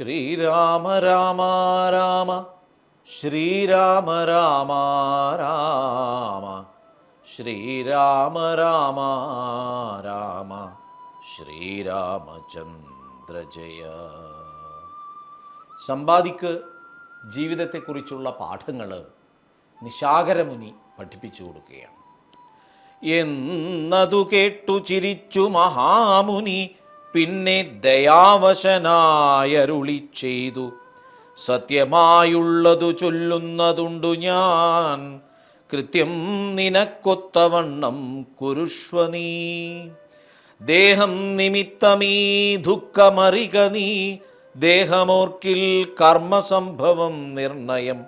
ശ്രീരാമ രാമ രാമ ശ്രീരാമ രാമ രാമ ശ്രീരാമ രാമ രാമ ശ്രീരാമചന്ദ്ര ജയ. സമ്പാദിക്ക് ജീവിതത്തെക്കുറിച്ചുള്ള പാഠങ്ങൾ നിശാകരമുനി പഠിപ്പിച്ചു കൊടുക്കുകയാണ്. എന്നതു കേട്ടു ചിരിച്ചു മഹാമുനി പിന്നെ ദയാവശനായരുളി ചെയ്തു സത്യമായുള്ളതു ചൊല്ലുന്നതുണ്ടു ഞാൻ. കൃത്യം നിനക്കൊത്തവണ്ണം കുരുഷ്വ നീ. ദേഹം നിമിത്തമീ ദുഃഖമറിക നീ. ദേഹമോർക്കിൽ കർമ്മസംഭവം നിർണയം.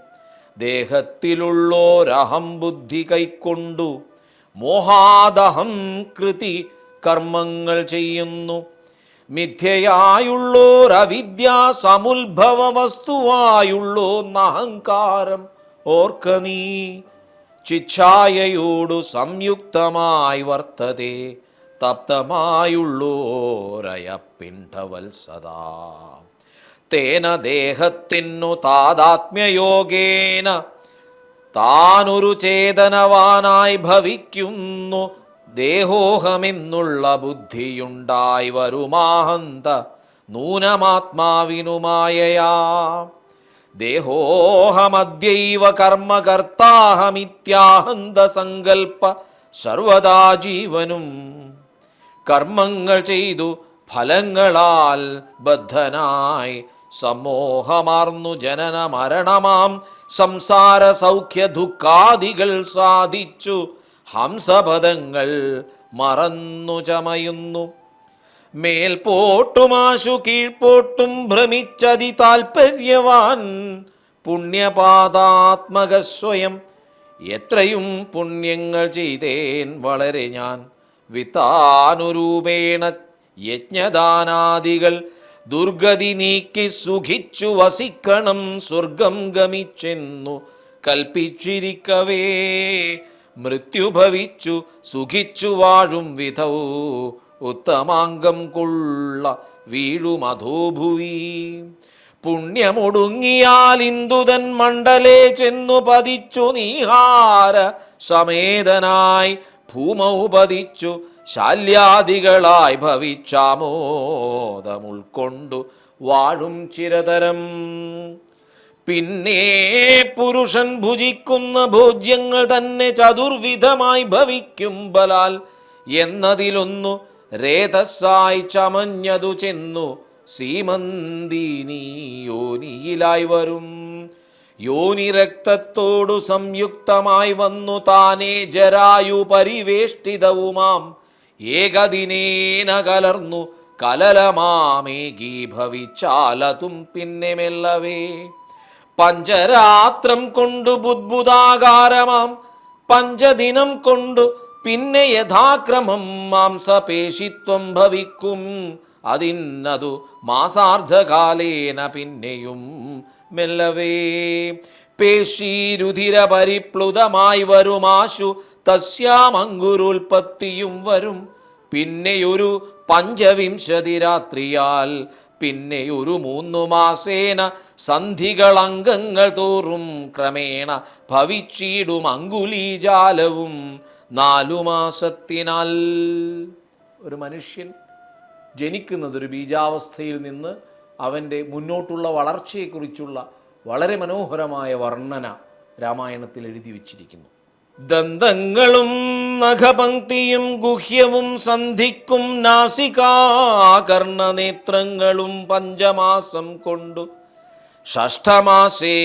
ദേഹത്തിലുള്ളോരഹം ബുദ്ധി കൈക്കൊണ്ടു. മോഹാദഹം കൃതി കർമ്മങ്ങൾ ചെയ്യുന്നു. മിഥ്യയായുള്ളോരവിദ്യാ സമുത്ഭവ വസ്തുവായുള്ളോ നഹങ്കാരം ഓർക്ക നീ. ചിച്ഛായയോടു സംയുക്തമായി വർത്തതേ തപ്തമായുള്ളോരയപ്പിണ്ടവൽ സദാ തേന ദേഹത്തിനു താതാത്മ്യയോഗേന താനൊരു ചേതനവാനായി ഭവിക്കുന്നു ദേഹോഹമെന്നുള്ള ബുദ്ധിയുണ്ടായി വരുമാഹന്ത നൂനമാത്മാവിനുമായയാ. ദേഹോഹമദ്യൈവ കർമ്മകർത്താഹമിത്യാഹന്ത സങ്കൽപ്പ സർവദാ ജീവനും. കർമ്മങ്ങൾ ചെയ്തു ഫലങ്ങളാൽ ബദ്ധനായി സമോഹമാർന്നു ജനന മരണമാം സംസാര സൗഖ്യ ദുഃഖാദികൾ സാധിച്ചു. ഹംസപദങ്ങൾ മറന്നു ചമയുന്നു. മേൽപോട്ടുമാശു കീഴ്പോട്ടും ഭ്രമിച്ചതി താൽപര്യവാൻ പുണ്യപാദാത്മക സ്വയം. എത്രയും പുണ്യങ്ങൾ ചെയ്തേൻ വളരെ ഞാൻ. വിത്താനുരൂപേണ യജ്ഞദാനാദികൾ ദുർഗതി നീക്കി സുഖിച്ചു വസിക്കണം സ്വർഗം ഗമിച്ചെന്നു കൽപ്പിച്ചിരിക്കവേ. മൃത്യു ഭവിച്ചു സുഖിച്ചു വാഴും വിധൗ ഉത്തമാംഗം കൊള്ള വീഴുമധോഭുവി പുണ്യമൊടുങ്ങിയാൽ ഇന്ദുതൻ മണ്ഡലേ ചെന്നു പതിച്ചു നീഹാര സമേതനായി ഭൂമൗ പതിച്ചു ശാല്യാദികളായി ഭവിച്ചാമോദമുൾക്കൊണ്ടു വാഴും ചിരതരം. പിന്നെ പുരുഷൻ ഭുജിക്കുന്ന ഭോജ്യങ്ങൾ തന്നെ ചതുർവിധമായി ഭവിക്കും ബലാൽ. എന്നതിലൊന്നു രേതസ്സായി ചമഞ്ഞതു ചെന്നു സീമന്തിനി യോനിയിലായി വരും. യോനി രക്തത്തോടു സംയുക്തമായി വന്നു താനേ ജരായു പരിവേഷ്ടിതവുമാം. ഏകദിനേന കലർന്നു കലലമാമേകീഭവിച്ചാലതും പിന്നെ മെല്ലവേ. പഞ്ചരാത്രം കൊണ്ടു ബുദ്ബുദാകാരമാം. പഞ്ചദിനം കൊണ്ടു പിന്നെ യഥാക്രമം മാംസപേശിത്വം ഭവിക്കും. അതിന്നതു മാസാർദ്ധകാലേന പിന്നെയും മെല്ലവേ. പേശീരുധിര പരിപ്ലുതമായി വരുമാശു തസ്യാമങ്കുരുൽപ്പത്തിയും വരും. പിന്നെയൊരു പഞ്ചവിംശതി രാത്രിയാൽ പിന്നെ ഒരു മൂന്നു മാസേന സന്ധികൾ അംഗങ്ങൾ തോറും ക്രമേണ ഭവിച്ചിടും അങ്കുലീജാലവും നാലു മാസത്തിനാൽ. ഒരു മനുഷ്യൻ ജനിക്കുന്നത് ഒരു ബീജാവസ്ഥയിൽ നിന്ന് അവന്റെ മുന്നോട്ടുള്ള വളർച്ചയെക്കുറിച്ചുള്ള വളരെ മനോഹരമായ വർണന രാമായണത്തിൽ എഴുതി വച്ചിരിക്കുന്നു. ദന്തങ്ങളും നഖപങ്ക്തിയും ഗുഹ്യവും സന്ധിക്കും നാസികാകർണനേത്രങ്ങളും പഞ്ചമാസം കൊണ്ടു. ഷഷ്ഠമാസേ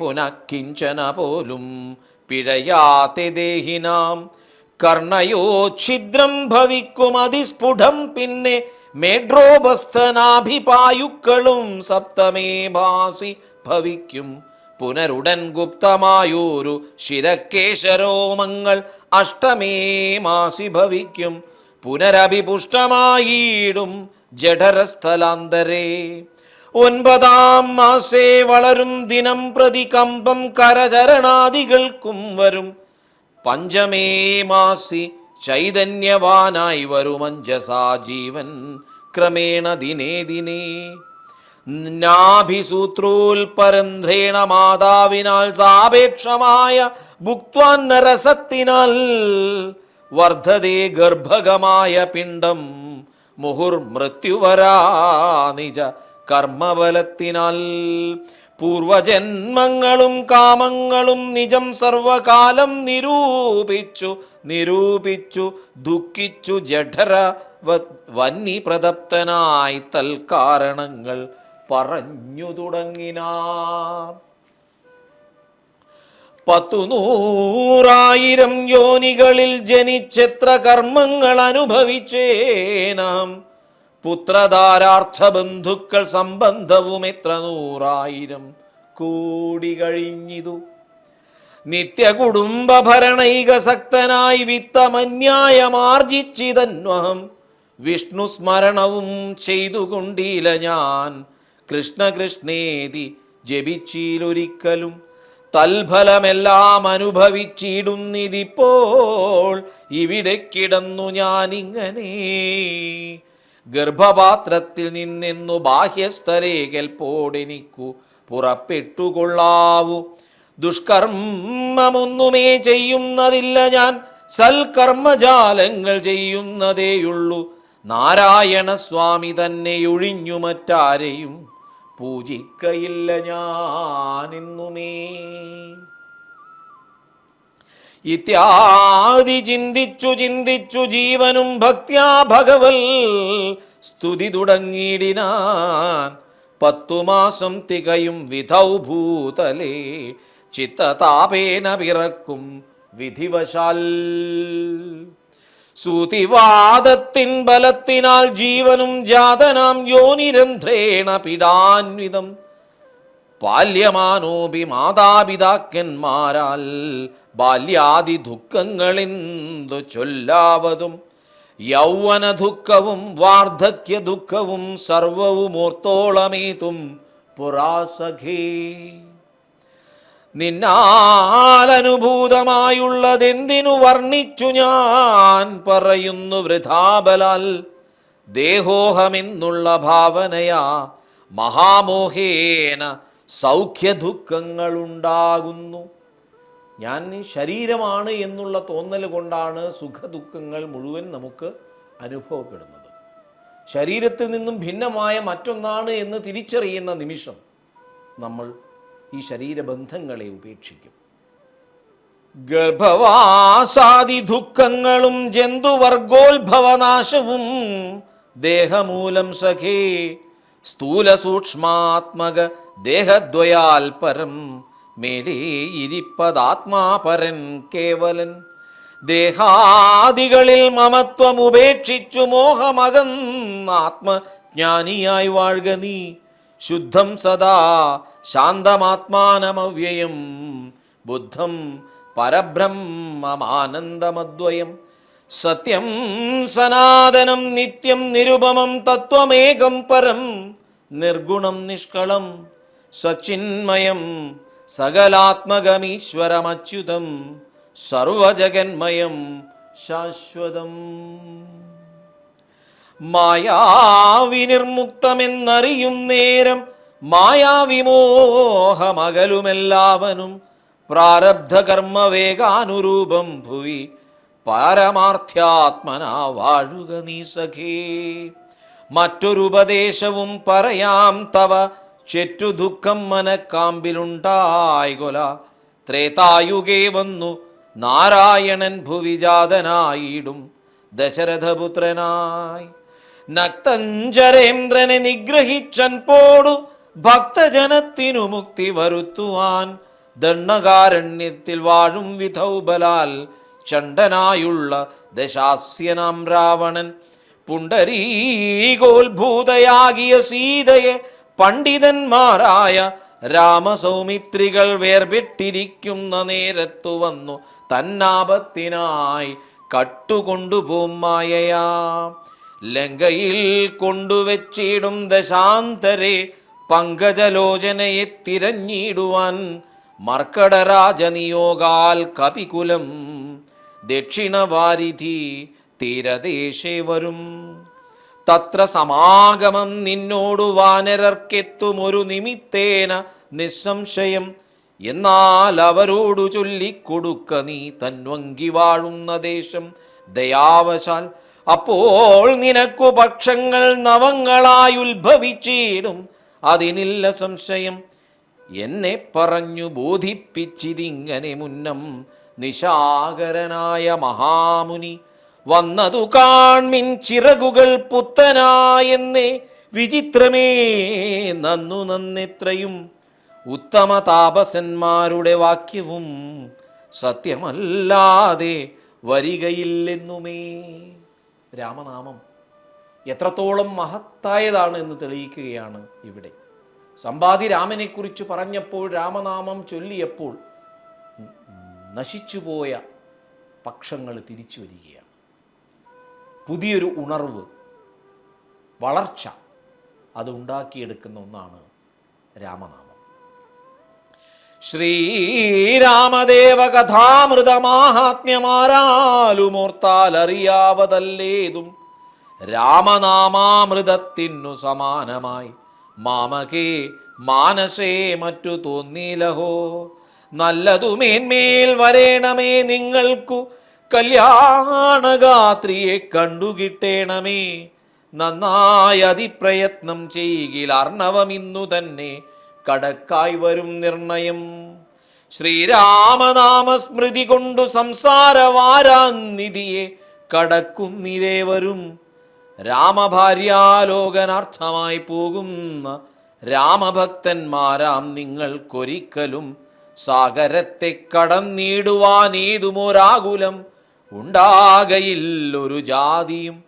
പുനഃക്കിഞ്ചന പോലും പിഴയാത്തെ ദേഹിനാം. കർണയോ ഛിദ്രം ഭവിക്കും അതിസ്ഫുടം പിന്നെ മേഡ്രോപസ്ഥനാഭിപായുക്കളും സപ്തമേ ഭാസി ഭവിക്കും. പുനരുടൻ ഗുപ്തമായൂരു ശിരക്കേശരോമങ്ങൾ അഷ്ടമേ മാസി ഭവിക്കും. പുനരഭിപുഷ്ടമായിടും ജഠരസ്ഥലാന്തരേ. ഒൻപതാം മാസേ വളരും ദിനം പ്രതി കമ്പം കരചരണാദികൾക്കും വരും. പഞ്ചമേ മാസി ചൈതന്യവാനായി വരുമഞ്ചസാ ജീവൻ. ക്രമേണ ദിനേ ദിനേ. നാഭിസൂത്രോൽപരന്ധ്രേണ മാതാവിനാൽ സാപേക്ഷമായ ഭുക്വാൻ നരസത്തിനാൽ വർദ്ധതേ ഗർഭകമായ പിണ്ഡം മുഹുർമൃത്യുവരാ നിജ കർമ്മബലത്തിനാൽ. പൂർവജന്മങ്ങളും കാമങ്ങളും നിജം സർവകാലം നിരൂപിച്ചു നിരൂപിച്ചു ദുഃഖിച്ചു ജഠര വന്നി പ്രദപ്തനായി തൽക്കാരണങ്ങൾ പറഞ്ഞു പത്തു നൂറായിരം യോനികളിൽ ജനിച്ചെത്ര കർമ്മങ്ങൾ അനുഭവിച്ചേനാം. പുത്രധാരാർത്ഥ ബന്ധുക്കൾ സംബന്ധവും എത്ര നൂറായിരം കൂടി കഴിഞ്ഞിതു. നിത്യ കുടുംബ ഭരണൈകസക്തനായി വിത്തമന്യായമാർജിച്ചിതന്വഹം വിഷ്ണു സ്മരണവും ചെയ്തുകൊണ്ടില്ല ഞാൻ കൃഷ്ണ കൃഷ്ണേതി ജപിച്ചീലൊരിക്കലും തൽഫലമെല്ലാം അനുഭവിച്ചിടുന്നിതിപ്പോൾ ഇവിടെ കിടന്നു ഞാനിങ്ങനെ ഗർഭപാത്രത്തിൽ നിന്നെന്നു ബാഹ്യസ്ഥലേ കെൽപ്പോടെനിക്കു പുറപ്പെട്ടുകൊള്ളാവൂ. ദുഷ്കർമ്മമൊന്നുമേ ചെയ്യുന്നതില്ല ഞാൻ. സൽക്കർമ്മജാലങ്ങൾ ചെയ്യുന്നതേയുള്ളൂ. നാരായണ സ്വാമി തന്നെ ഒഴിഞ്ഞു മറ്റാരെയും പൂജിക്കയില്ല ഞാനിന്നുമേ ഇത്യാദി ചിന്തിച്ചു ചിന്തിച്ചു ജീവനും ഭക്ത്യാ ഭഗവൽ സ്തുതി തുടങ്ങിയിടിനാൻ പത്തു മാസം തികയും വിധൗ ഭൂതലേ ചിത്തതാപേന പിറക്കും വിധിവശാൽ. സൂതിവാദത്തിൻ ബലത്തിനാൽ ജീവനും ജാതനാം യോനിരന്ധ്രേണ പിടാൻവിതം ബാല്യമാനോപി മാതാപിതാക്കന്മാരാൽ ബാല്യാദി ദുഃഖങ്ങളെന്തു ചൊല്ലാവതും? യൗവന ദുഃഖവും വാർദ്ധക്യ ദുഃഖവും സർവവും ഓർത്തോളമേതും പുറാസഖേ നിന്നാലനുഭൂതമായുള്ളതെന്തിനു വർണിച്ചു ഞാൻ പറയുന്നു വൃഥാബലാൽ? ദേഹോഹമെന്നുള്ള ഭാവനയാ മഹാമോഹേന സൗഖ്യ ദുഃഖങ്ങളുണ്ടാകുന്നു ഞാൻ ശരീരമാണ് എന്നുള്ള തോന്നൽ കൊണ്ടാണ് സുഖദുഃഖങ്ങൾ മുഴുവൻ നമുക്ക് അനുഭവപ്പെടുന്നത്. ശരീരത്തിൽ നിന്നും ഭിന്നമായ മറ്റൊന്നാണ് എന്ന് തിരിച്ചറിയുന്ന നിമിഷം നമ്മൾ ഈ ശരീരബന്ധങ്ങളെ ഉപേക്ഷിക്കും. ഗർഭവാസാദി ദുഃഖങ്ങളും ജന്തുവർഗോത്ഭവനാശവും ദേഹമൂലം സഖേ സ്ഥൂല സൂക്ഷ്മാത്മക ദേഹദ്വയാൽ പരം മേലേ ഇരിപ്പതാത്മാപരൻ കേവലൻ. ദേഹാദികളിൽ മമത്വം ഉപേക്ഷിച്ചു മോഹമകന്നാത്മജ്ഞാനിയായി വാഴുക നീ. ശുദ്ധം സദാ ശാന്തമാത്മാനമവ്യയം. ബുദ്ധം പരബ്രഹ്മമാനന്ദമദ്വയം. സത്യം സനാതനം നിത്യം നിരുപമം തത്വമേകം പരം നിർഗുണം നിഷ്കളം. സച്ചിന്മയം സകലാത്മകമീശ്വരമച്യുതം. സർവജഗന്മയം ശാശ്വതം. മായാവിനിർമുക്തമെന്നറിയും നേരം മായാവിമോഹമകലുമെല്ലാവനും പ്രാരബ്ധ കർമ്മവേഗാനുരൂപം ഭുവി പാരമാർത്ഥ്യാത്മനാ വാഴുക നീ സഖേ. മറ്റൊരുപദേശവും പറയാം തവ ചെറ്റു ദുഃഖം മനക്കാമ്പിലുണ്ടായികൊല. ത്രേതായുഗേ വന്നു നാരായണൻ ഭുവിജാതനായിടും ദശരഥപുത്രനായി. നക്തഞ്ചരേന്ദ്രനെ നിഗ്രഹിച്ചൻ പോടു ഭക്തജനത്തിനു മുക്തി വരുത്തുവാൻ ദണ്ണകാരണ്യത്തിൽ വാഴും വിധൗബലാൽ ചണ്ടനായുള്ള ദശാസ്യനാം രാവണൻ. പുണ്ടരീകോത്ഭൂതയാകിയ സീതയെ പണ്ഡിതന്മാരായ രാമസൗമിത്രികൾ വേർപെട്ടിരിക്കുന്ന നേരത്തു വന്നു. തന്നാപത്തിനായി കട്ടുകൊണ്ടുപോയയാ ലങ്കയിൽ കൊണ്ടുവച്ചിടും ദശാന്തരെ പങ്കജലോചനയെ തിരഞ്ഞിടുവാൻ മർക്കടരാജനിയോഗാൽ കപികുലം ദക്ഷിണവാരിധി തീരദേശേ വരും. തത്ര സമാഗമം നിന്നോടു വാനരർക്കെത്തുമൊരു നിമിത്തേന നിസ്സംശയം. എന്നാൽ അവരോടു ചൊല്ലിക്കൊടുക്ക നീ തന്വങ്കി വാഴുന്ന ദേശം ദയാവശാൽ. അപ്പോൾ നിനക്കു പക്ഷങ്ങൾ നവങ്ങളായി ഉത്ഭവിച്ചിടും അതിനില്ല സംശയം. എന്നെ പറഞ്ഞു ബോധിപ്പിച്ചിതിങ്ങനെ മുന്നം നിശാകരനായ മഹാമുനി വന്നതു കാൺമിൻ ചിറകുകൾ പുത്തനായെന്നേ വിചിത്രമേ. നന്നു നന്നിത്രയും ഉത്തമ താപസന്മാരുടെ വാക്യവും സത്യമല്ലാതെ വരികയില്ലെന്നുമേ. രാമനാമം. എത്രത്തോളം മഹത്തായതാണ് എന്ന് തെളിയിക്കുകയാണ് ഇവിടെ. സമ്പാദി രാമനെക്കുറിച്ച് പറഞ്ഞപ്പോൾ രാമനാമം ചൊല്ലിയപ്പോൾ നശിച്ചുപോയ പക്ഷങ്ങൾ തിരിച്ചു വരികയാണ്. പുതിയൊരു ഉണർവ് വളർച്ച അത് ഉണ്ടാക്കിയെടുക്കുന്ന ഒന്നാണ് രാമനാമം. ശ്രീരാമദേവ കഥാമൃതമാഹാത്മ്യമാരാലുമോർത്താൽ അറിയാവതല്ലേതും രാമനാമാമൃതത്തിനു സമാനമായി. മാമകേ മാനസേ മറ്റു തോന്നിയിലഹോ നല്ലതു മേന്മേൽ വരേണമേ നിങ്ങൾക്കു. കല്യാണഗാത്രിയെ കണ്ടുകിട്ടേണമേ. നന്നായി അതിപ്രയത്നം ചെയ്കിൽ അർണവമിന്നു തന്നെ കടക്കായി വരും നിർണയം. ശ്രീരാമനാമസ്മൃതി കൊണ്ടു സംസാരവാരാനിധിയെ കടക്കുന്നിതേവരും. രാമഭാര്യാലോകനാർത്ഥമായി പോകുന്ന രാമഭക്തന്മാരാം നിങ്ങൾക്കൊരിക്കലും സാഗരത്തെ കടന്നിടുവാൻ ഏതുമൊരാകുലം ഉണ്ടാകയില്ലൊരു ജാതിയും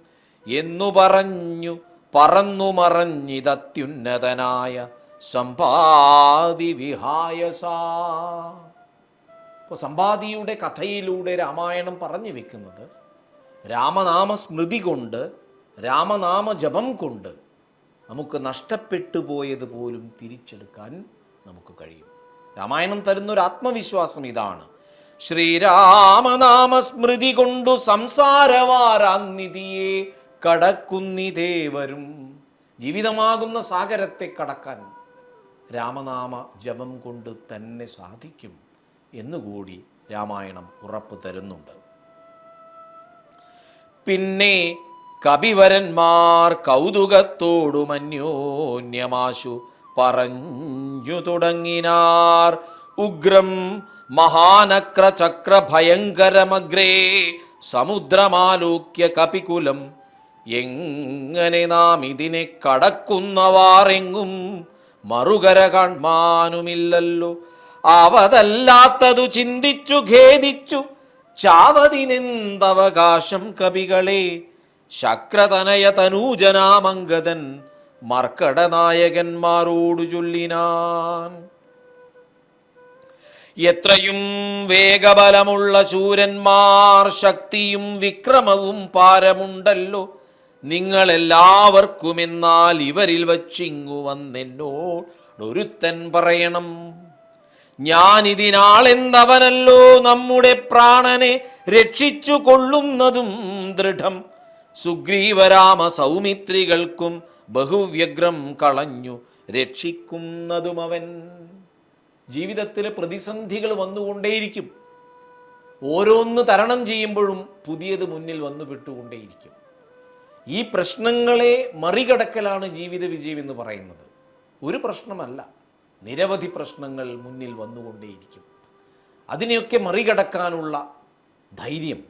എന്നു പറഞ്ഞു പറന്നു മറഞ്ഞിതത്യുന്നതനായ സമ്പാദി വിഹായസ ഇപ്പോൾ സമ്പാദിയുടെ കഥയിലൂടെ രാമായണം പറഞ്ഞു വെക്കുന്നത് രാമനാമസ്മൃതി കൊണ്ട് രാമനാമ ജപം കൊണ്ട് നമുക്ക് നഷ്ടപ്പെട്ടു പോയത് പോലും തിരിച്ചെടുക്കാൻ നമുക്ക് കഴിയും. രാമായണം തരുന്നൊരു ആത്മവിശ്വാസം ഇതാണ്. ശ്രീരാമനാമസ്മൃതി കൊണ്ടു സംസാരവാരാന്നിധിയെ കടക്കുന്നിതേവരും. ജീവിതമാകുന്ന സാഗരത്തെ കടക്കാൻ രാമനാമ ജപം കൊണ്ട് തന്നെ സാധിക്കും എന്നുകൂടി രാമായണം ഉറപ്പു തരുന്നുണ്ട്. പിന്നെ കവിവരന്മാർ കൗതുകത്തോടു മന്യോന്യമാശു പറഞ്ഞു തുടങ്ങിനാർ. ഉഗ്രം മഹാനക്ര ചക്ര ഭയങ്കരമഗ്രേ സമുദ്രമാലോക്യ കപികുലം എങ്ങനെ നാം ഇതിനെ കടക്കുന്നവാറെങ്ങും മറുകര കാൺമാനുമില്ലല്ലോ. അവതല്ലാത്തതു ചിന്തിച്ചു ഖേദിച്ചു ചാവതിനെന്തവകാശം കവികളെ ശക്രതനയ തനൂജനാമംഗതൻ മർക്കടനായകന്മാരോടു ചൊല്ലിനാൻ. എത്രയും വേഗബലമുള്ള ശൂരന്മാർ ശക്തിയും വിക്രമവും പാരമുണ്ടല്ലോ. നിങ്ങളെല്ലാവർക്കും എന്നാൽ ഇവരിൽ വച്ചിങ്ങു വന്നെന്നോടൊരുത്തൻ പറയണം. ഞാനിതിനാളെന്തവനല്ലോ നമ്മുടെ പ്രാണനെ രക്ഷിച്ചു കൊള്ളുന്നതും ദൃഢം. സുഗ്രീവരാമ സൗമിത്രികൾക്കും ബഹുവ്യഗ്രം കളഞ്ഞു രക്ഷിക്കുന്നതും അവൻ ജീവിതത്തിലെ പ്രതിസന്ധികൾ വന്നുകൊണ്ടേയിരിക്കും. ഓരോന്ന് തരണം ചെയ്യുമ്പോഴും പുതിയത് മുന്നിൽ വന്നു വിട്ടുകൊണ്ടേയിരിക്കും ഈ പ്രശ്നങ്ങളെ മറികടക്കലാണ് ജീവിത വിജയം എന്ന് പറയുന്നത്. ഒരു പ്രശ്നമല്ല നിരവധി പ്രശ്നങ്ങൾ മുന്നിൽ വന്നുകൊണ്ടേയിരിക്കും. അതിനെയൊക്കെ മറികടക്കാനുള്ള ധൈര്യം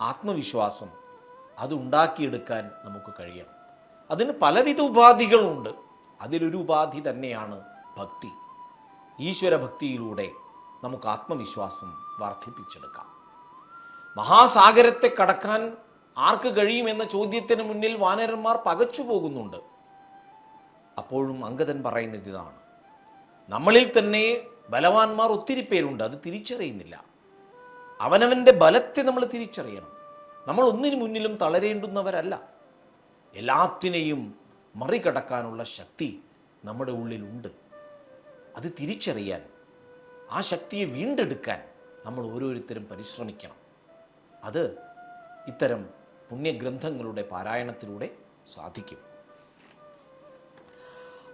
ആത്മവിശ്വാസം അതുണ്ടാക്കിയെടുക്കാൻ നമുക്ക് കഴിയണം. അതിന് പലവിധ ഉപാധികളുണ്ട്. അതിലൊരു ഉപാധി തന്നെയാണ് ഭക്തി. ഈശ്വര ഭക്തിയിലൂടെ നമുക്ക് ആത്മവിശ്വാസം വർദ്ധിപ്പിച്ചെടുക്കാം. മഹാസാഗരത്തെ കടക്കാൻ ആർക്ക് കഴിയുമെന്ന ചോദ്യത്തിന് മുന്നിൽ വാനരന്മാർ പകച്ചു പോകുന്നുണ്ട്. അപ്പോഴും അങ്കദൻ പറയുന്നത് ഇതാണ്. നമ്മളിൽ തന്നെ ബലവാന്മാർ ഒത്തിരി പേരുണ്ട് അത് തിരിച്ചറിയുന്നില്ല. അവനവന്റെ ബലത്തെ നമ്മൾ തിരിച്ചറിയണം. നമ്മൾ ഒന്നിനു മുന്നിലും തളരേണ്ടുന്നവരല്ല. എല്ലാത്തിനെയും മറികടക്കാനുള്ള ശക്തി നമ്മുടെ ഉള്ളിലുണ്ട്. അത് തിരിച്ചറിയാൻ ആ ശക്തിയെ വീണ്ടെടുക്കാൻ നമ്മൾ ഓരോരുത്തരും പരിശ്രമിക്കണം. അത് ഇത്തരം പുണ്യഗ്രന്ഥങ്ങളുടെ പാരായണത്തിലൂടെ സാധിക്കും.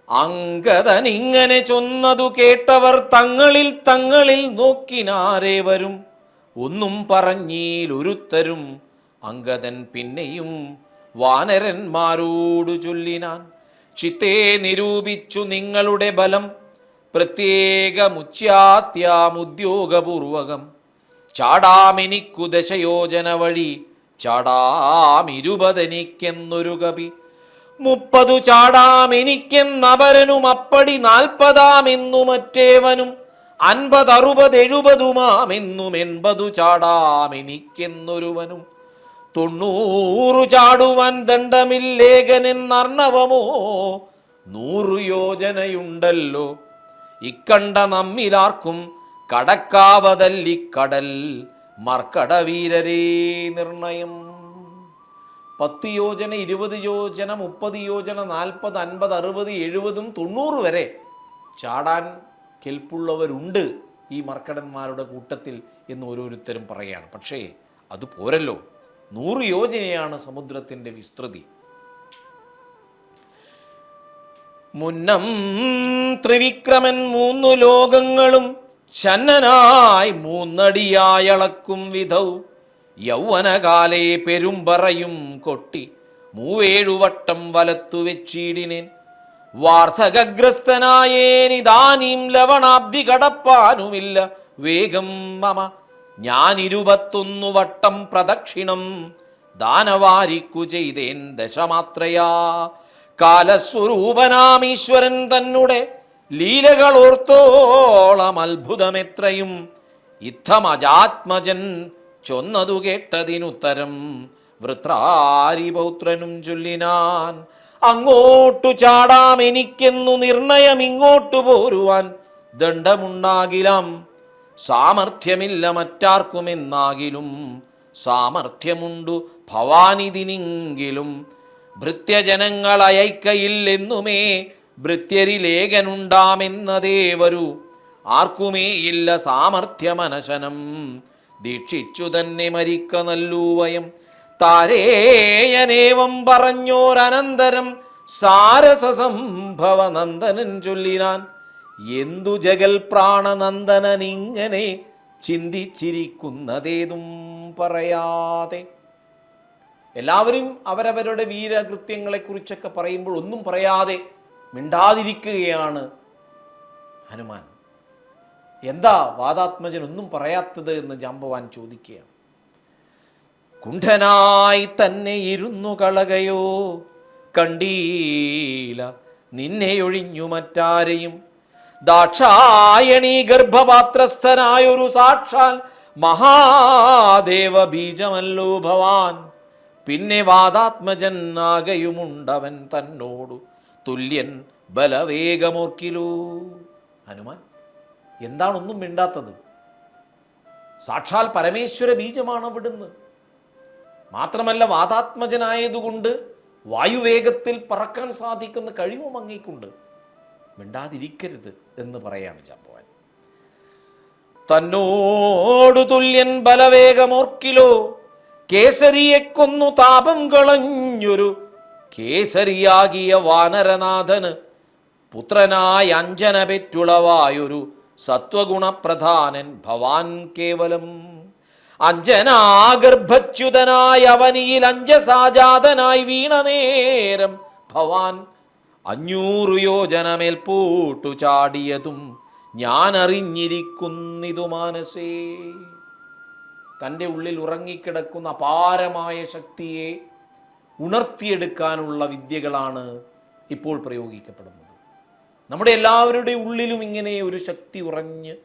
അങ്കദനിങ്ങനെ ചൊന്നതു കേട്ടവർ തങ്ങളിൽ തങ്ങളിൽ നോക്കിനാരേ വരും. ഒന്നും പറഞ്ഞീലൊരുത്തരും അങ്കദൻ പിന്നെയും വാനരന്മാരോടു ചൊല്ലിനാൻ. ചിത്തേ നിരൂപിച്ചു നിങ്ങളുടെ ബലം പ്രത്യേകമുച്യാത്യാമുദ്യോഗപൂർവകം ചാടാമെനിക്കു ദശയോജന വഴി ചാടാമിരുപതെനിക്കെന്നൊരു കവി. മുപ്പതു ചാടാമെനിക്കെന്നപരനും അപ്പടി നാൽപ്പതാമെന്നു മറ്റേവനും അൻപത് അറുപത് എഴുപതുമാമെന്നും എൺപതു ചാടാമെനിക്കെന്നൊരുവനും. തൊണ്ണൂറു ചാടുവാൻ ദണ്ഡമില്ലേഖനെന്നർണവമോ നൂറു യോജനയുണ്ടല്ലോ. ഇക്കണ്ട നമ്മിലാർക്കും കടക്കാവതല്ലിക്കടൽ മർക്കടവീരരേ നിർണയം. പത്ത് യോജന ഇരുപത് യോജന മുപ്പത് യോജന നാൽപ്പത് അൻപത് അറുപത് എഴുപതും തൊണ്ണൂറ് വരെ ചാടാൻ കെൽപ്പുള്ളവരുണ്ട് ഈ മർക്കടന്മാരുടെ കൂട്ടത്തിൽ എന്ന് ഓരോരുത്തരും പറയുകയാണ് പക്ഷേ അത് പോരല്ലോ. നൂറ് യോജനയാണ് സമുദ്രത്തിന്റെ വിസ്തൃതി. മുന്നം ത്രിവിക്രമൻ മൂന്നു ലോകങ്ങളും ചന്നനായി മൂന്നടിയായളക്കും വിധൗ. യൗവനകാലേ പെരുമ്പറയും കൊട്ടി മൂവേഴുവട്ടം വലത്തു വെച്ചിടിനേൻ. വാർദ്ധകഗ്രസ്തനായേനിതാനീം ലവണാബ്ദി കടപ്പാനുമില്ല വേഗം മമ ഞാൻ ഇരുപത്തൊന്നു വട്ടം പ്രദക്ഷിണം ദാനവാരിക്കു ചെയ്തേൻ ദശമാത്രയാ. കാലസ്വരൂപനാമീശ്വരൻ തന്നെ ലീലകൾ ഓർത്തോളം അത്ഭുതമെത്രയും. ഇത്തമജാത്മജൻ ചൊന്നതു കേട്ടതിനുത്തരം വൃത്രാരിപൗത്രനും ചൊല്ലിനാൻ. അങ്ങോട്ടു ചാടാം എനിക്കെന്നു നിർണയം ഇങ്ങോട്ടു പോരുവാൻ ദണ്ഡമുണ്ടാകിലാം. സാമർഥ്യമില്ല മറ്റാർക്കുമെന്നാകിലും സാമർഥ്യമുണ്ടു ഭവാനിതിനെങ്കിലും. ഭൃത്യജനങ്ങളയക്കയില്ലെന്നുമേ ഭൃത്യരിലേഖനുണ്ടാമെന്നതേ വരൂ ആർക്കുമേ ഇല്ല സാമർഥ്യമനശനം. ദീക്ഷിച്ചു തന്നെ മരിക്ക നല്ലൂവയം താരേയനേവം പറഞ്ഞോരനന്തരം സാരസസംഭവനന്ദനൻ ചൊല്ലിനാൻ. എന്തു ജഗൽ പ്രാണനന്ദനൻ ഇങ്ങനെ ചിന്തിച്ചിരിക്കുന്നതേതും പറയാതെ. എല്ലാവരും അവരവരുടെ വീരകൃത്യങ്ങളെക്കുറിച്ചൊക്കെ പറയുമ്പോൾ ഒന്നും പറയാതെ മിണ്ടാതിരിക്കുകയാണ് ഹനുമാൻ. എന്താ വാദാത്മജൻ ഒന്നും പറയാത്തത് എന്ന് ജാമ്പവാൻ ചോദിക്കുകയാണ്. കുണ്ഠനായി തന്നെ ഇരുന്നു കളകയോ കണ്ടീല നിന്നെ ഒഴിഞ്ഞു മറ്റാരെയും ദാക്ഷായണി ഗർഭപാത്രസ്ഥനായൊരു സാക്ഷാൽ മഹാദേവ ബീജമല്ലോ ഭവാൻ. പിന്നെ വാദാത്മജൻ ആകയുമുണ്ടവൻ തന്നോടു തുല്യൻ ബലവേഗമോർക്കിലോ. ഹനുമാൻ എന്താണൊന്നും മിണ്ടാത്തത്? സാക്ഷാൽ പരമേശ്വര ബീജമാണ് അവിടുന്ന്. മാത്രമല്ല വാതാത്മജനായതുകൊണ്ട് വായുവേഗത്തിൽ പറക്കാൻ സാധിക്കുന്ന കഴിവും അങ്ങേക്കുണ്ട്. മിണ്ടാതിരിക്കരുത് എന്ന് പറയാണ് ജാമ്പവാൻ തന്നോടു തുല്യൻ ബലവേഗമോർക്കിലോ കേസരിയെ കൊന്നു താപം കളഞ്ഞൊരു കേസരിയാകിയ വാനരനാഥന് പുത്രനായ അഞ്ജന പെറ്റുളവായൊരു സത്വഗുണപ്രധാനൻ ഭവാൻ കേവലം. അഞ്ജനാഗർഭച്യുതനായ അവനിയിൽ അഞ്ജസാജാതനായി വീണ നേരം ഭവാൻ അഞ്ഞൂറ് യോജനമേൽ പൂട്ടു ചാടിയതും ഞാൻ അറിഞ്ഞിരിക്കുന്നിതു മാനസേ. തന്റെ ഉള്ളിൽ ഉറങ്ങിക്കിടക്കുന്ന അപാരമായ ശക്തിയെ ഉണർത്തിയെടുക്കാനുള്ള വിദ്യകളാണ് ഇപ്പോൾ പ്രയോഗിക്കപ്പെടുന്നത്. നമ്മുടെ എല്ലാവരുടെ ഉള്ളിലും ഇങ്ങനെ ഒരു ശക്തി ഉറഞ്ഞ്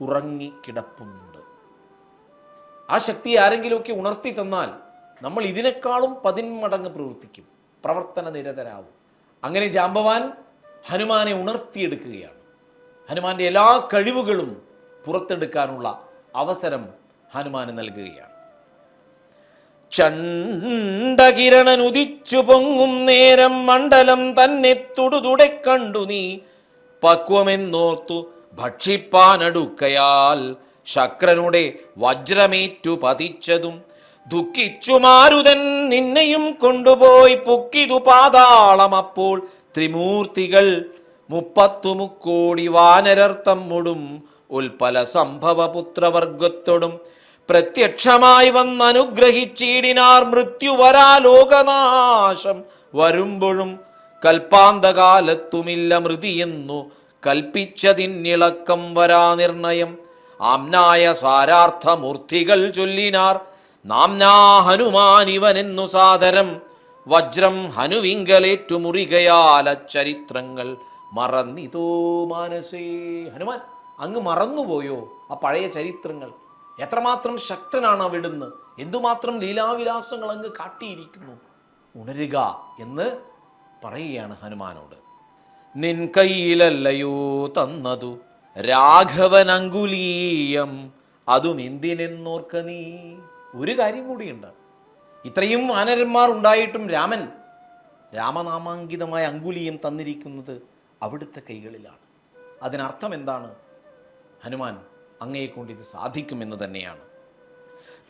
ഉറങ്ങിക്കിടപ്പുന്നുണ്ട് ആ ശക്തി ആരെങ്കിലുമൊക്കെ ഉണർത്തി തന്നാൽ നമ്മൾ ഇതിനേക്കാളും പതിന്മടങ്ങ് പ്രവർത്തിക്കും. പ്രവർത്തന നിരതരാകും അങ്ങനെ ജാമ്പവാൻ ഹനുമാനെ ഉണർത്തിയെടുക്കുകയാണ്. ഹനുമാന്റെ എല്ലാ കഴിവുകളും പുറത്തെടുക്കാനുള്ള അവസരം ഹനുമാന് നൽകുകയാണ്. ചണ്ടകിരണനുദിച്ചു പൊങ്ങും നേരം മണ്ഡലം തന്നെ തുടുതുടെ കണ്ടു നീ. പക്വമെന്നോർത്തു ഭക്ഷിപ്പാനടുക്കയാൽ ശക്രനുടെ വജ്രമേറ്റു പതിച്ചതും ദുഃഖിച്ചു മാരുതൻ നിന്നെയും കൊണ്ടുപോയി പുക്കിതു പാതാളം അപ്പോൾ. ത്രിമൂർത്തികൾ മുപ്പത്തു മുക്കോടി വാനരർ തമ്മുടും. ഉൽപ്പല സംഭവ പുത്രവർഗത്തോടും പ്രത്യക്ഷമായി വന്നനുഗ്രഹിച്ചീടിനാർ മൃത്യുവരാ ലോകനാശം വരുമ്പോഴും. കൽപ്പാന്തകാലത്തുമില്ല മൃതിയെന്നു കൽപ്പിച്ചതിന്നിളക്കം വരാ നിർണയം. ആംനായ സാരാർത്ഥമൂർത്തികൾ ചൊല്ലിനാർ. നാംനാ ഹനുമാനിവനെന്നു സാദരം. വജ്രം ഹനുവിങ്കലേറ്റു മുറികയാല ചരിത്രങ്ങൾ മറന്നിതോ മാനസേ. ഹനുമാൻ അങ്ങ് മറന്നുപോയോ ആ പഴയ ചരിത്രങ്ങൾ? എത്രമാത്രം ശക്തനാണ് അവിടുന്ന്? എന്തുമാത്രം ലീലാവിലാസങ്ങൾ അങ്ങ് കാട്ടിയിരിക്കുന്നു? ഉണരുക എന്ന് പറയുകയാണ് ഹനുമാനോട്. നിൻ കയ്യിലല്ലയോ തന്നതു രാഘവൻ അങ്കുലീയം അതും എന്തിനെന്നോർക്ക നീ? ഒരു കാര്യം കൂടിയുണ്ട്. ഇത്രയും വാനരന്മാർ ഉണ്ടായിട്ടും രാമൻ രാമനാമാങ്കിതമായ അങ്കുലിയും തന്നിരിക്കുന്നത് അവിടുത്തെ കൈകളിലാണ്. അതിനർത്ഥം എന്താണ്? ഹനുമാൻ അങ്ങയെക്കൊണ്ട് ഇത് സാധിക്കുമെന്ന് തന്നെയാണ്.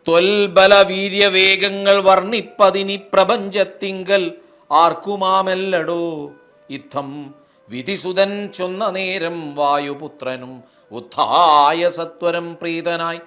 ത്വൽബല വീര്യവേഗങ്ങൾ വർണിപ്പതിനി പ്രപഞ്ചത്തിങ്കൽ ആർക്കുമാമല്ലടോ. ഇത്തം വിധിസുതൻ ചൊന്ന നേരം വായുപുത്രനും ഉത്ഥായ സത്വരം പ്രീതനായി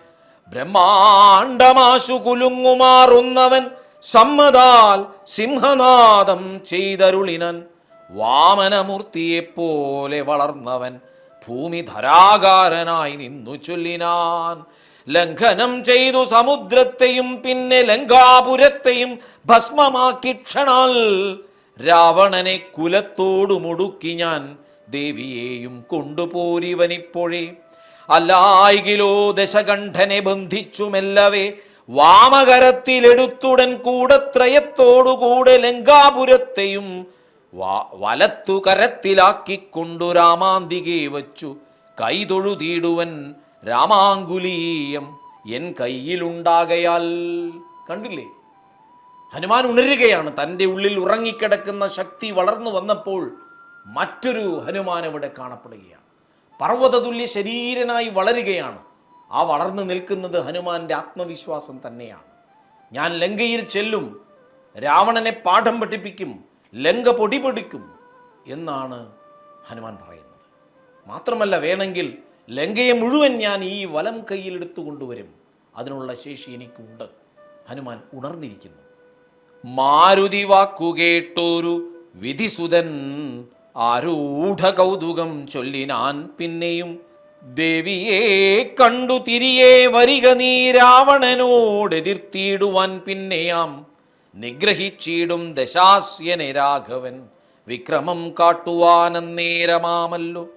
ബ്രഹ്മാണ്ടമാശു കുലുങ്ങുമാറുന്നവൻ സമ്മതാൽ സിംഹനാദം ചെയ്തരുളിനൻ. വാമനമൂർത്തിയെപ്പോലെ വളർന്നവൻ ഭൂമി ധരാകാരനായി നിന്നു ചൊല്ലിനാൻ. ലംഘനം ചെയ്തു സമുദ്രത്തെയും പിന്നെ ലങ്കാപുരത്തെയും ഭസ്മമാക്കി ക്ഷണാൽ രാവണനെ കുലത്തോടു മുടുക്കി ഞാൻ ദേവിയെയും കൊണ്ടുപോരിവനിപ്പോഴേ. അല്ലായികിലോ ദശകണ്ഠനെ ബന്ധിച്ചു മെല്ലവേ വാമകരത്തിലെടുത്തുടൻ കൂടത്രയത്തോടുകൂടെ ലങ്കാപുരത്തെയും വലത്തു കരത്തിലാക്കിക്കൊണ്ടു രാമാന്തികെ വച്ചു. കൈതൊഴുതീടുവൻ രാമാങ്കുലീയം എൻ കയ്യിലുണ്ടാകയാൽ. കണ്ടില്ലേ? ഹനുമാൻ ഉണരുകയാണ്. തന്റെ ഉള്ളിൽ ഉറങ്ങിക്കിടക്കുന്ന ശക്തി വളർന്നു വന്നപ്പോൾ മറ്റൊരു ഹനുമാൻ ഇവിടെ കാണപ്പെടുകയാണ്. പർവതതുല്യ ശരീരനായി വളരുകയാണ്. ആ വളർന്നു നിൽക്കുന്നത് ഹനുമാന്റെ ആത്മവിശ്വാസം തന്നെയാണ്. ഞാൻ ലങ്കയിൽ ചെല്ലും രാവണനെ പാഠം പഠിപ്പിക്കും ലങ്ക പൊടിപൊടിക്കും എന്നാണ് ഹനുമാൻ പറയുന്നത്. മാത്രമല്ല വേണമെങ്കിൽ ലങ്കയെ മുഴുവൻ ഞാൻ ഈ വലം കയ്യിൽ എടുത്തു കൊണ്ടുവരും. അതിനുള്ള ശേഷി എനിക്കുണ്ട്. ഹനുമാൻ ഉണർന്നിരിക്കുന്നു. മാരുതി വാക്കുകേട്ടോരു വിധിസുതൻ ആരൂഢ കൗതുകം ചൊല്ലിനാൻ പിന്നെയും ദേവിയെ കണ്ടു തിരിയെ വരിക നീ രാവണനോട് രാവണനോടെതിർത്തിയിടുവാൻ പിന്നെയാം. നിഗ്രഹിച്ചിടും ദശാസ്യനെ രാഘവൻ വിക്രമം കാട്ടുവാനന്നേരമാമല്ലോ.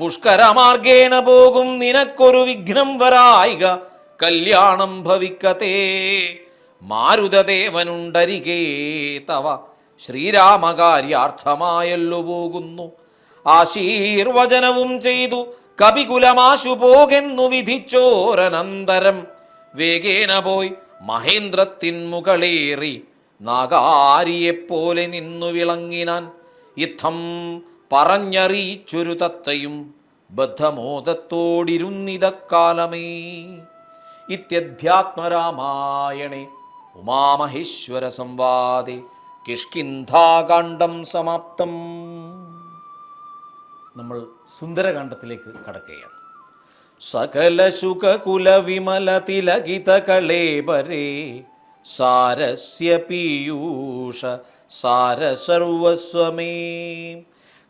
പുഷ്കരമാർഗേണ പോകും നിനക്കൊരു വിഘ്നം വരായിക കല്യാണം ഭവിക്കതേ മാരുതദേവനുണ്ടരികേ തവ. ശ്രീരാമകാര്യാർത്ഥമായല്ലോ പോകുന്നു. ആശീർവചനവും ചെയ്തു. കപികുലമാശു പോകെന്നു വിധിച്ചോരനന്തരം. വേഗേന പോയി മഹേന്ദ്രത്തിൻ മുകളേറി നാഗാരിയെപ്പോലെ നിന്നു വിളങ്ങിനാൻ. യുദ്ധം പറഞ്ഞറിയിച്ചൊരു തത്തയും ബദ്ധമോദത്തോടിരുന്നിതക്കാലമേ. ഇത്യധ്യാത്മരാമായണേ ഉമാമഹേശ്വര സംവാദേ. കിഷ്കിന്ധാകാന്ഡം സമാപ്തം. നമ്മൾ സുന്ദരകാന്ഡത്തിലേക്ക് കടക്കുകയാണ്. സകല ശുഖകുല വിമല തിലകിത കളേബരേ സാരസ്യ പീയൂഷ സാര സർവസ്വമേ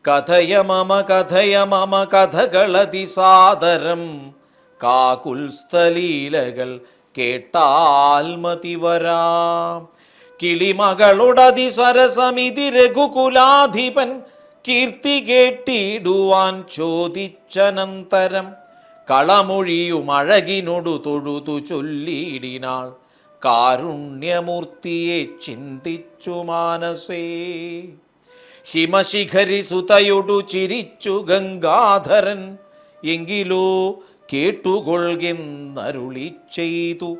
കഥയ മമ കഥയ മമ കഥകളതി സാദരം. കാകുൽസ്ഥലീലകൾ കേട്ടാൽ മതിവരാം കിളിമകളുടതി സരസമിതി രഘുകുലാധിപൻ കീർത്തി കേട്ടിടുവാൻ ചോദിച്ചനന്തരം. കളമൊഴിയുമഴകിനൊടു തൊഴുതു ചൊല്ലിയിടിനാൾ കാരുണ്യമൂർത്തിയെ ചിന്തിച്ചു മാനസേ. ഹിമശിഖരി സുതയൊടു ചിരിച്ചു ഗംഗാധരൻ. എങ്കിലോ കേട്ടുകൊള്ളുന്നരുളി ചെയ്തു.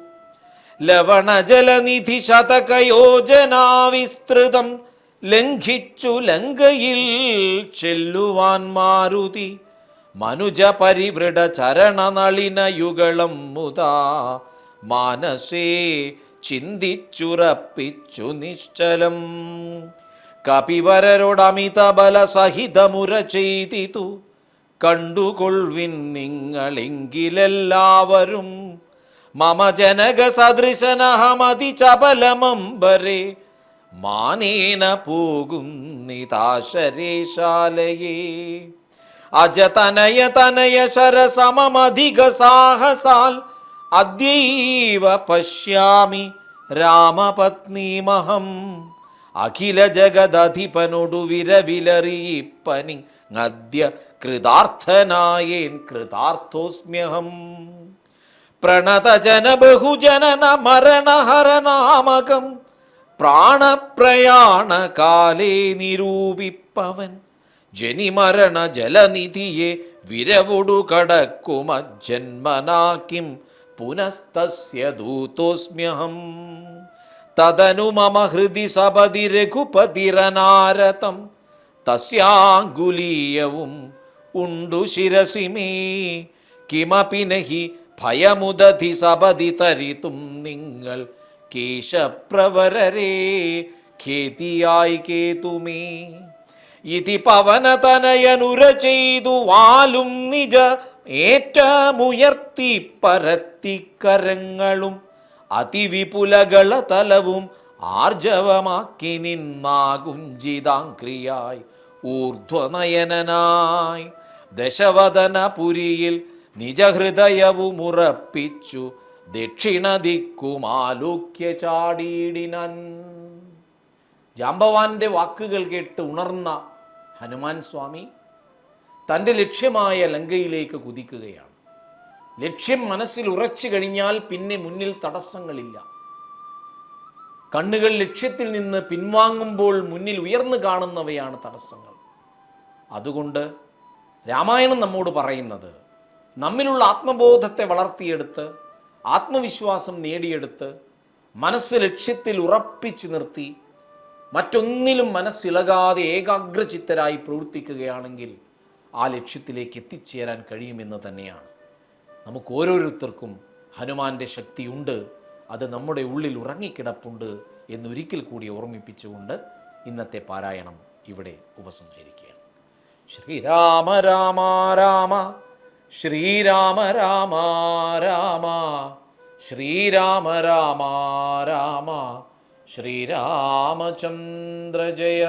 ലവണജലനിധി ശതകയോജനാവിസ്തൃതം ലംഘിച്ചു ലങ്കയിൽ ചെല്ലുവാൻ മാരുതി. മനുജ പരിവൃട ചരണനളിനയുഗളം മുതാ. മാനസേ ചിന്തിച്ചുറപ്പിച്ചു നിശ്ചലം. കപിവരരോടമിത ബലസഹിതമുര ചെയ്തിതു. കണ്ടുകൊൾവിൻ നിങ്ങളെങ്കിലെല്ലാവരും മമ ജനക സദൃശനഹമതി ചപലമംബരെ മാനേന പോകുന്നിതാശരേശാലയേ. അജതനയ തനയ ശരസമധിക സാഹസാൽ അദ്യൈവ പശ്യാമി രാമപത്നീമഹം. അഖില ജഗദധിപനൊടു വിരവിലറിയിപ്പനി അദ്യ കൃതാർത്ഥനായേൻ കൃതാർത്ഥോസ്മ്യഹം. പ്രണതജന ബഹുജനന മരണഹരനാമകം പ്രാണപ്രയാണ കാലേ നിരൂപിപ്പവൻ. ജനിമരണ ജലനിധിയെ വിരവുടു കടക്കുമ ജന്മനാക്കിം പുനസ്തസ്യ ദൂതോസ്മ്യഹം. തദനു മമ ഹൃദി സപതി രഘുപതിരനാരതം തസ്യാങ്കുലീയവും ഉണ്ടു ശിരസിമേ കിമപിനഹി കിമപി നഹി ഭയമുദധി സപതി തരിത്തും നിങ്ങൾ കേശപ്രവരരേ ഖേതിയായി കേതുമേ. ഇതി പവനതനയനുര ചെയ്തു വാലും നിജ ഏറ്റമുയർത്തി പരത്തിക്കരങ്ങളും അതിവിപുലകള തലവും ആർജവമാക്കി നിന്നാകുഞ്ചിതാക്രിയായി ഊർധ്വനയനായി ദശവദനപുരിയിൽ നിജഹൃദയവുമുറപ്പിച്ചു ദക്ഷിണ ദിക്കുമാലൂക്യ ചാടിയിടിനൻ ജാമ്പവാന്റെ വാക്കുകൾ കേട്ട് ഉണർന്ന ഹനുമാൻ സ്വാമി തന്റെ ലക്ഷ്യമായ ലങ്കയിലേക്ക് കുതിക്കുകയാണ്. ലക്ഷ്യം മനസ്സിൽ ഉറച്ചു കഴിഞ്ഞാൽ പിന്നെ മുന്നിൽ തടസ്സങ്ങളില്ല. കണ്ണുകൾ ലക്ഷ്യത്തിൽ നിന്ന് പിൻവാങ്ങുമ്പോൾ മുന്നിൽ ഉയർന്നു കാണുന്നവയാണ് തടസ്സങ്ങൾ. അതുകൊണ്ട് രാമായണം നമ്മോട് പറയുന്നത് നമ്മിലുള്ള ആത്മബോധത്തെ വളർത്തിയെടുത്ത് ആത്മവിശ്വാസം നേടിയെടുത്ത് മനസ്സ് ലക്ഷ്യത്തിൽ ഉറപ്പിച്ചു നിർത്തി മറ്റൊന്നിലും മനസ്സിളകാതെ ഏകാഗ്രചിത്തരായി പ്രവർത്തിക്കുകയാണെങ്കിൽ ആ ലക്ഷ്യത്തിലേക്ക് എത്തിച്ചേരാൻ കഴിയുമെന്ന് തന്നെയാണ്. നമുക്ക് ഓരോരുത്തർക്കും ഹനുമാന്റെ ശക്തിയുണ്ട് അത് നമ്മുടെ ഉള്ളിൽ ഉറങ്ങിക്കിടപ്പുണ്ട് എന്നൊരിക്കൽ കൂടി ഓർമ്മിപ്പിച്ചുകൊണ്ട് ഇന്നത്തെ പാരായണം ഇവിടെ ഉപസംഹരിക്കുകയാണ്. ശ്രീരാമ രാമ രാമ ശ്രീരാമ രാമ രാമ. ശ്രീരാമ രാമ രാമ. ശ്രീരാമചന്ദ്ര ജയ